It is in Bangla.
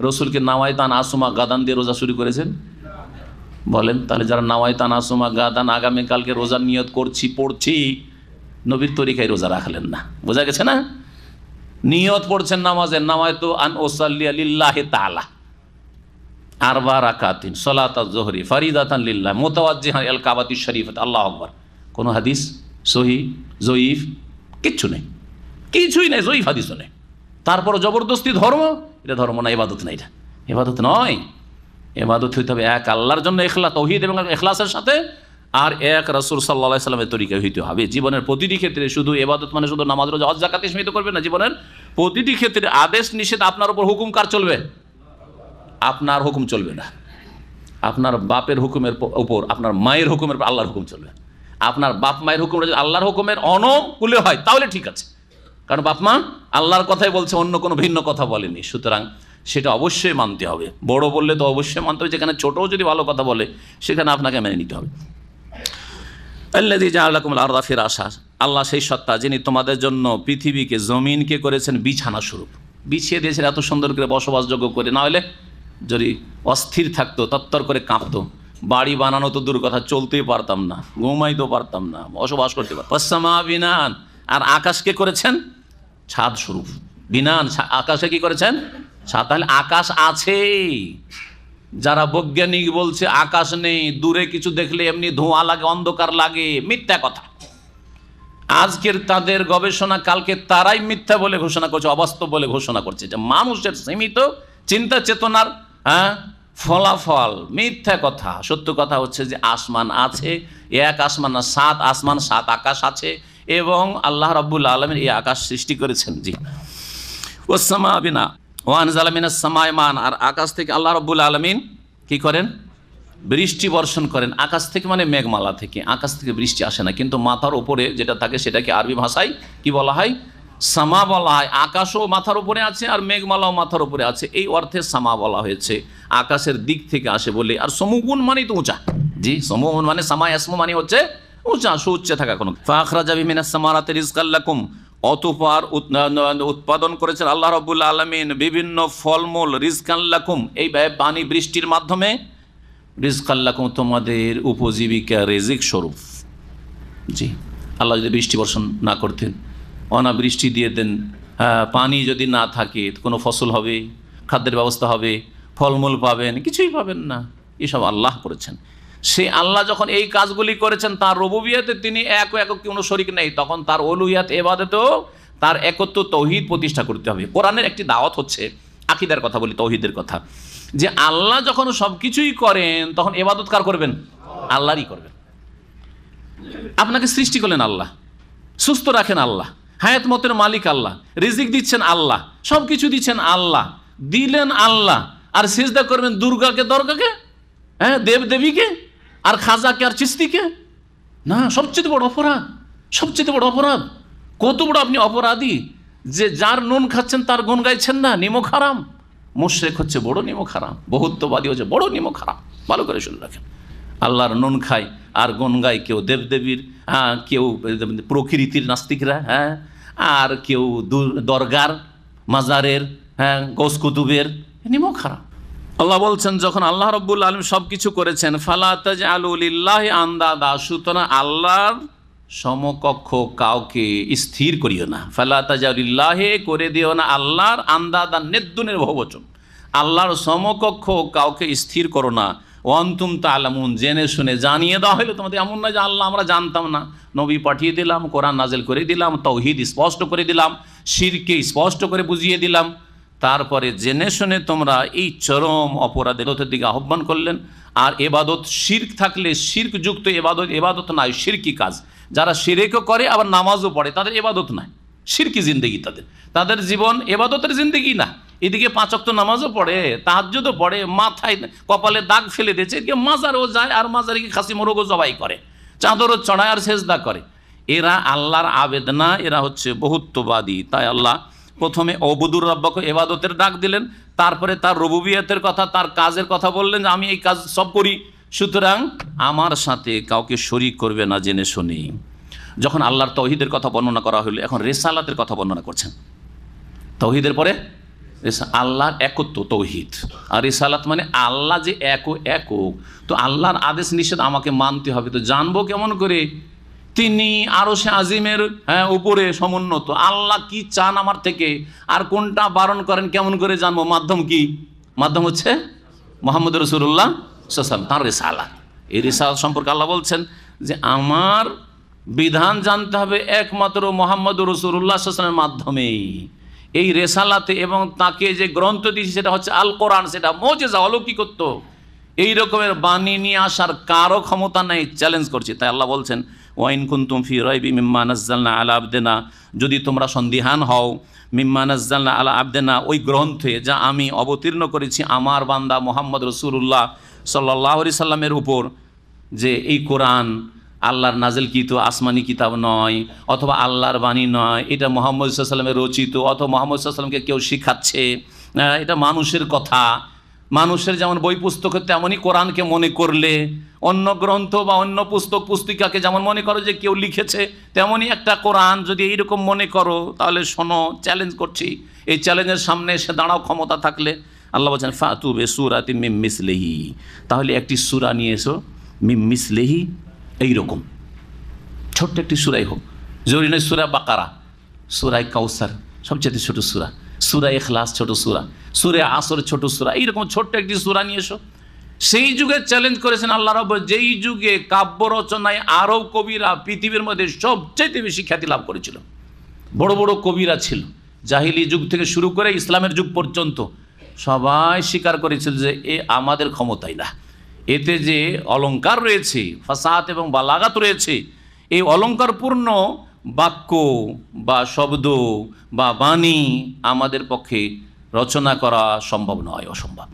রসুলকে নাওয়াইতান আসুমা গাদান দিয়ে রোজা শুরু করেছেন? বলেন, তাহলে যারা আসুমা গাদান আগামীকালকে রোজার নিয়ত করছি, পড়ছি, নবীর তরিকায় রোজা রাখলেন না। বোঝা গেছে না? নিয়ত পড়ছেন নামাজের তালা আরবা রাকাতিন, সলাত ফারিদাতান লিল্লাহ এল কাবাতি শরীফত আল্লাহ আকবর। কোনো হাদিস সহি, জয়ীফ, কিচ্ছু নেই। কিছুই নেই, জয়ীফ হাদিসও নেই। তারপর জবরদস্তি ধর্ম? এটা ধর্ম না এবাদত না এটা। এবাদত নয়। এবাদত হইতে হবে এক, আল্লাহর জন্য এখলা তৌহিদ এবং এখলাসের সাথে, আর এক, রসুল সাল্লাহ সাল্লামের তরিকা হইতে হবে। জীবনের প্রতিটি ক্ষেত্রে শুধু এবাদত মানে শুধু নামাজ, রোজা, হজ জাকাতে সীমিত করবে না, জীবনের প্রতিটি ক্ষেত্রে আদেশ, নিষেধ আপনার উপর হুকুম কার চলবে? আপনার হুকুম চলবে না। আপনার বাপের হুকুমের উপর, আপনার মায়ের হুকুমের আল্লাহর হুকুম চলবে। আপনার বাপ মায়ের হুকুম আল্লাহর হুকুমের অনুকূলে হয়, তাহলে ঠিক আছে। কারণ বাপ মা আল্লাহর কথাই বলছে, অন্য কোনো ভিন্ন কথা বলেনি। সুতরাং সেটা অবশ্যই মানতে হবে। বড় বললে তো অবশ্যই মানতে হবে, যেখানে ছোটও যদি ভালো কথা বলে, সেখানে আপনাকে মেনে নিতে হবে। আল্লাদি জাহালাকুম আল্লাহ ফির আশা, আল্লাহ সেই সত্তা যিনি তোমাদের জন্য পৃথিবীকে, জমিনকে করেছেন বিছানা স্বরূপ। বিছিয়ে দিয়েছেন এত সুন্দর করে বসবাসযোগ্য করে, না হলে যদি অস্থির থাকতো, তত্তর করে কাঁপতো, বাড়ি বানানো তো দূর কথা, চলতেই পারতাম না, ঘুমাইতেও পারতাম না, বসবাস করতে পারতাম আর আকাশকে করেছেন ছাদ স্বরূপ। বিনান আকাশে কি করেছেন? ছাদ। তাহলে আকাশ আছে। যারা বৈজ্ঞানিক বলছে আকাশ নেই, দূরে কিছু দেখলে এমনি ধোঁয়া লাগে, অন্ধকার লাগে, মিথ্যা কথা। আজকের তাদের গবেষণা, কালকে তারাই মিথ্যা বলে ঘোষণা করছে, অবাস্তব বলে ঘোষণা করছে। যে মানুষের সীমিত চিন্তা চেতনার হ্যাঁ ফলাফল মিথ্যা কথা। সত্য কথা হচ্ছে যে আসমান আছে, এক আসমান না, সাত আসমান, সাত আকাশ আছে। এবং আল্লাহ রাব্বুল আলমের এই আকাশ সৃষ্টি করেছেন, জি। ওসামা বিনা ওয়ান জালামিনা সামায়মান আর আকাশ থেকে আল্লাহ রব্বুল আলমিন কি করেন? বৃষ্টি বর্ষণ করেন। আকাশ থেকে মানে মেঘমালা থেকে, আকাশ থেকে বৃষ্টি আসে না। কিন্তু মাথার ওপরে যেটা থাকে সেটাকে আরবি ভাষায় কি বলা হয়? সামা বলা হয়। আকাশও মাথার উপরে আছে আর মেঘমালাও মাথার উপরে আছে। এই অর্থে সামা বলা হয়েছে। আকাশের দিক থেকে আসে বলে। আর সমুগুণ মানে তো উঁচা। জি সমুগুণ মানে সামা এসমু মানে হচ্ছে উঁচা সুউচ্চে থাকা কোনো ফাখরা যাবি মিনা সামারাতে রিজকাল্লাকুম অতপার উৎপাদন করেছেন আল্লাহ রবুল্লা আলমিন বিভিন্ন ফলমূল রিজকাল্লাকুম এই পানি বৃষ্টির মাধ্যমে। রিজকাল্লাকুম তোমাদের উপজীবিকা রেজিক স্বরূপ। জি আল্লাহ যদি বৃষ্টি বর্ষণ না করতেন অনাবৃষ্টি দিয়ে দেন হ্যাঁ, পানি যদি না থাকে কোনো ফসল হবে খাদ্যের ব্যবস্থা হবে ফলমূল পাবেন কিছুই পাবেন না। এসব আল্লাহ করেছেন। সে আল্লাহ যখন এই কাজগুলি করেছেন, তার রবুবিয়াতে তিনি এক একক কোনো শরিক নেই। তখন তার অলুয়াত এবাদতেও তার একত্র তৌহিদ প্রতিষ্ঠা করতে হবে। কোরআনের একটি দাওয়াত হচ্ছে, আকিদার কথা বলি, তৌহিদের কথা। যে আল্লাহ যখন সব কিছুই করেন, তখন এবাদত কার করবেন? আল্লাহরই করবেন। আপনাকে সৃষ্টি করলেন আল্লাহ, সুস্থ রাখেন আল্লাহ, হায়াত মতের মালিক আল্লাহ, রিজিক দিচ্ছেন আল্লাহ সব কিছু দিচ্ছেন আল্লাহ, দিলেন আল্লাহ, আর সেজদা করবেন দুর্গাকে, দর্গাকে? হ্যাঁ দেব দেবীকে আর খাজাকে আর চিস্তিকে না, সবচেয়ে বড় অপরাধ, সবচেয়ে বড় অপরাধ। কত বড় আপনি অপরাধী যে যার নুন খাচ্ছেন তার গুণ গাইছেন না নিমক হারাম। মুশ্রেক হচ্ছে বড় নিমক হারাম, বহুত্ববাদী হচ্ছে বড় নিমক হারাম। ভালো করে শুনে রাখেন। আল্লাহর নুন খায় আর গুণ গায় কেউ দেবদেবীর হ্যাঁ কেউ প্রকৃতির নাস্তিকরা হ্যাঁ আর কেউ দরগার, মাজারের হ্যাঁ গোস কুতুবের নিমক হারাম। আল্লাহ বলছেন, যখন আল্লাহ রব্বুল আলম সব কিছু করেছেন ফালাতাজ আলুলিল্লাহ আন্দাদা সুতরাং আল্লাহর সমকক্ষ কাউকে স্থির করিও না। ফালাতাজ ফালাতাজাউলিল্লাহে করে দিও না, আল্লাহর আন্দাদা নেদ্দুনের বহুবচন। আল্লাহর সমকক্ষ কাউকে স্থির করো না। অন্তুম তালামুন জেনে শুনে জানিয়ে দেওয়া হলো তোমাদের এমন না যে আল্লাহ আমরা জানতাম না। নবী পাঠিয়ে দিলাম, কোরআন নাজেল করে দিলাম তৌহিদ স্পষ্ট করে দিলাম, শিরকে স্পষ্ট করে বুঝিয়ে দিলাম। তারপরে জেনে শুনে তোমরা এই চরম অপরাধের দিকে আহ্বান করলেন। আর এবাদত শির্ক থাকলে শির্ক যুক্ত এবাদত এবাদত নাই শিরকি কাজ। যারা শিরেকও করে, আবার নামাজও পড়ে, তাদের এবাদত নাই শিরকি জিন্দগি তাদের। তাদের জীবন এবাদতের জিন্দগি না। এদিকে পাঁচক্ত নামাজও পড়ে তাহাজ্যদও পড়ে, মাথায় কপালে দাগ ফেলে দিয়েছে, এদিকে মাজারও যায়, আর মাজারে গিয়ে খাসি মোরগও জবাই করে। চাদরও চড়ায় আর সেজদা করে। এরা আল্লাহর আবেদনা, এরা হচ্ছে বহুত্ববাদী। তাই আল্লাহ প্রথমে অবদুর রব্বাকে এবাদতের ডাক দিলেন, তারপরে তার রবুবিয়তের কথা, তার কাজের কথা বললেন যে, আমি এই কাজ সব করি। সুতরাং আমার সাথে কাউকে শরিক করবে না জেনে শুনি যখন আল্লাহর তৌহিদের কথা বর্ণনা করা হলো, এখন রেসালাতের কথা বর্ণনা করছেন। তৌহিদের পরে? আল্লাহর একত্ব তৌহিদ। আর রেসালাত মানে আল্লাহ যে এক একক। তো আল্লাহর আদেশ নিষেধ আমাকে মানতে হবে। তো জানব কেমন করে? তিনি আরও সে আজিমের হ্যাঁ উপরে সমুন্নত। আল্লাহ কি চান আমার থেকে? আর কোনটা বারণ করেন, কেমন করে জানব? মাধ্যম কি? মাধ্যম হচ্ছে মোহাম্মদ রসুল্লাহ সাল্লাম তাঁর রেসালাত। এই রেসালাত সম্পর্কে আল্লাহ বলছেন যে আমার বিধান জানতে হবে একমাত্র মোহাম্মদ রসুল্লাহ সাল্লামের মাধ্যমেই। এই রেসালাতে এবং তাকে যে গ্রন্থ দিয়েছে সেটা হচ্ছে আল কোরআন সেটা মজেজা, অলৌকিকত্ব। এই রকমের বাণী নিয়ে আসার কারও ক্ষমতা নেই চ্যালেঞ্জ করছে। তাই আল্লাহ বলছেন ওয়াইন কুন্তুম ফি রয়বি মিম্মা নাজ্জালনা আলা আবদেনা। যদি তোমরা সন্দিহান হও, মিম্মা নাজ্জালনা আলা আবদেনা, ওই গ্রন্থে যা আমি অবতীর্ণ করেছি আমার বান্দা মোহাম্মদ রসুল্লাহ সাল্লাহ সাল্লামের উপর, যে এই কোরআন আল্লাহর নাজেল কিত আসমানি কিতাব নয়, অথবা আল্লাহর বাণী নয়, এটা মোহাম্মদ সাল্লামের রচিত, অথবা মোহাম্মদ সাল্লামকে কেউ শিখাচ্ছে এটা মানুষের কথা। মানুষের যেমন বই পুস্তক তেমনই কোরআনকে মনে করলে, অন্য গ্রন্থ বা অন্য পুস্তক, পুস্তিকাকে যেমন মনে করো যে কেউ লিখেছে, তেমনই একটা কোরআন যদি এইরকম মনে করো, তাহলে শোনো চ্যালেঞ্জ করছি। এই চ্যালেঞ্জের সামনে এসে দাঁড়াও ক্ষমতা থাকলে। আল্লাহ বলছেন, ফাতু বে সুরাতি মিম মিসলেহি। তাহলে একটি সুরা নিয়ে এসো, মিম মিসলেহি, এইরকম। ছোট্ট একটি সুরাই হোক। জরুরি নয় সুরা বাকারা, সুরাই কাউসার, সবচেয়ে ছোট সুরা। সুরা এখলাস ছোট সুরা, সুরে আসর ছোট সুরা, এইরকম ছোট্ট একটি সুরা নিয়ে এসো। সেই যুগে চ্যালেঞ্জ করেছেন আল্লাহ রব যেই যুগে কাব্য রচনায় আরব কবিরা পৃথিবীর মধ্যে সবচেয়ে বেশি খ্যাতি লাভ করেছিল। বড় বড় কবিরা ছিল। জাহিলি যুগ থেকে শুরু করে ইসলামের যুগ পর্যন্ত সবাই স্বীকার করেছিল যে এ আমাদের ক্ষমতাই না। এতে যে অলঙ্কার রয়েছে, ফাসাদ এবং বালাগাত রয়েছে, এই অলংকারপূর্ণ বাক্য বা শব্দ বা বাণী আমাদের পক্ষে রচনা করা সম্ভব নয় অসম্ভব।